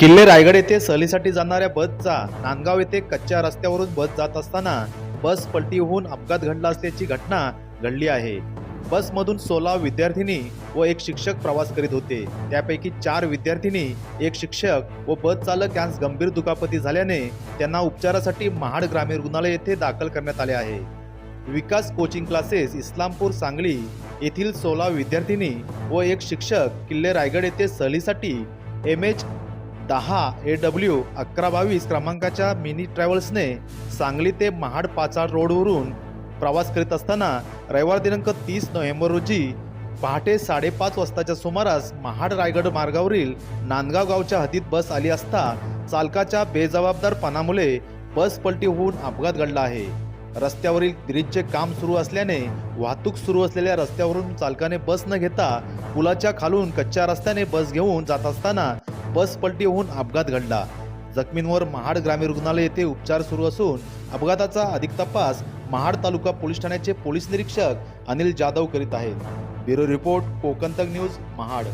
किल्ले रायगड येथे सहलीसाठी जाणाऱ्या बसचा नांदगाव येथे कच्च्या रस्त्यावरून बस जात असताना बस पलटी होऊन अपघात घडला असल्याची घटना घडली आहे. बसमधून सोळा विद्यार्थिनी व एक शिक्षक प्रवास करीत होते. त्यापैकी चार विद्यार्थिनी एक शिक्षक व बस चालक यांस गंभीर दुखापती झाल्याने त्यांना उपचारासाठी महाड ग्रामीण रुग्णालय येथे दाखल करण्यात आले आहे. विकास कोचिंग क्लासेस इस्लामपूर सांगली येथील सोळा विद्यार्थिनी व एक शिक्षक किल्ले रायगड येथे सहलीसाठी एम एच दहा ए डब्ल्यू अकरा बावीस क्रमांकाच्या मिनी ट्रॅव्हल्सने सांगली ते महाड पाचाळ रोडवरून प्रवास करीत असताना रविवार दिनांक तीस नोव्हेंबर रोजी पहाटे साडेपाच वाजताच्या सुमारास महाड रायगड मार्गावरील नांदगाव गावच्या हद्दीत बस आली असता चालकाच्या बेजबाबदारपणामुळे बस पलटी होऊन अपघात घडला आहे. रस्त्यावरील ब्रिजचे काम सुरू असल्याने वाहतूक सुरू असलेल्या रस्त्यावरून चालकाने बस न घेता पुलाच्या खालून कच्च्या रस्त्याने बस घेऊन जात असताना बस पलटी होऊन अपघात घडला. जखमींवर महाड ग्रामीण रुग्णालय येथे उपचार सुरू असून अपघाताचा अधिक तपास महाड तालुका पोलीस ठाण्याचे पोलीस निरीक्षक अनिल जाधव करीत आहेत. Bureau report Kokantak news Mahad.